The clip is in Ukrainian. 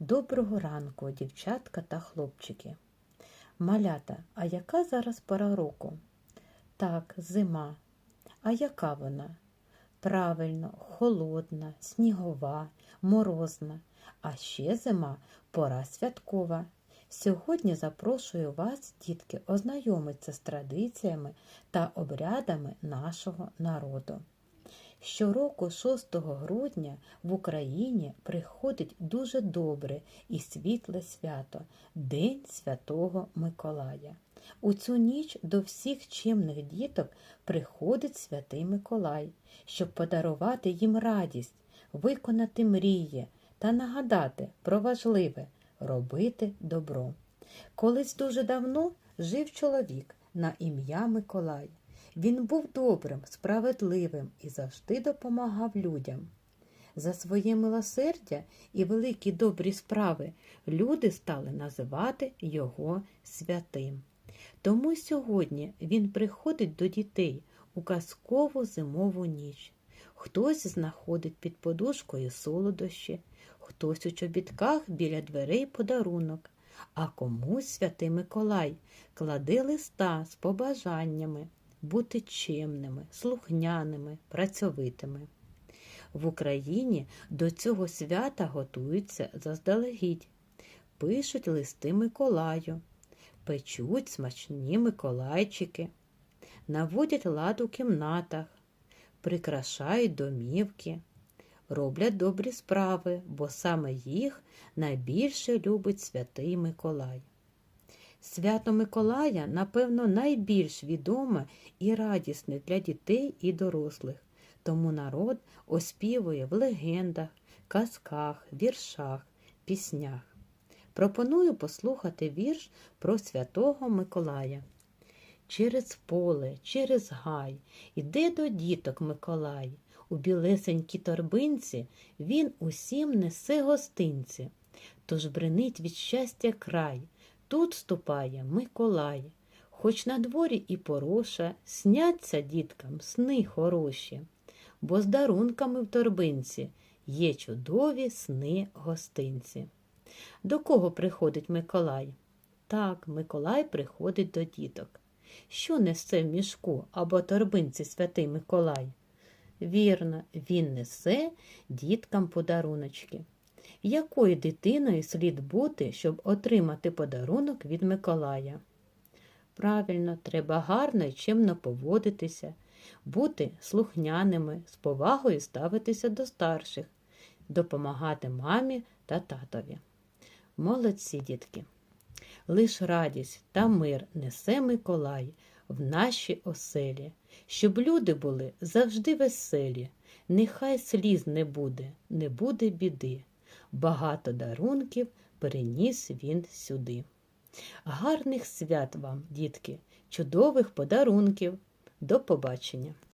Доброго ранку, дівчатка та хлопчики. Малята, а яка зараз пора року? Так, зима. А яка вона? Правильно, холодна, снігова, морозна. А ще зима пора святкова. Сьогодні запрошую вас, дітки, ознайомитися з традиціями та обрядами нашого народу. Щороку 6 грудня в Україні приходить дуже добре і світле свято День Святого Миколая. У цю ніч до всіх чимних діток приходить святий Миколай, щоб подарувати їм радість, виконати мрії та нагадати про важливе робити добро. Колись дуже давно жив чоловік на ім'я Миколай. Він був добрим, справедливим і завжди допомагав людям. За своє милосердя і великі добрі справи люди стали називати його святим. Тому сьогодні він приходить до дітей у казкову зимову ніч. Хтось знаходить під подушкою солодощі, хтось у чобітках біля дверей подарунок, а комусь святий Миколай кладе листа з побажаннями бути чемними, слухняними, працьовитими. В Україні до цього свята готуються заздалегідь, пишуть листи Миколаю, печуть смачні Миколайчики, наводять лад у кімнатах, прикрашають домівки, роблять добрі справи, бо саме їх найбільше любить святий Миколай. Свято Миколая, напевно, найбільш відоме і радісне для дітей і дорослих, тому народ оспівує в легендах, казках, віршах, піснях. Пропоную послухати вірш про святого Миколая. Через поле, через гай, іде до діток Миколай. У білесенькій торбинці він усім несе гостинці, тож бренить від щастя край. Тут ступає Миколай, хоч на дворі і пороша, сняться діткам сни хороші, бо з дарунками в торбинці є чудові сни гостинці. До кого приходить Миколай? Так, Миколай приходить до діток. Що несе в мішку або торбинці святий Миколай? Вірно, він несе діткам подаруночки. Якою дитиною слід бути, щоб отримати подарунок від Миколая? Правильно, треба гарно і чимно поводитися, бути слухняними, з повагою ставитися до старших, допомагати мамі та татові. Молодці, дітки! Лиш радість та мир несе Миколай в наші оселі, щоб люди були завжди веселі, нехай сліз не буде, не буде біди. Багато дарунків переніс він сюди. Гарних свят вам, дітки, чудових подарунків. До побачення!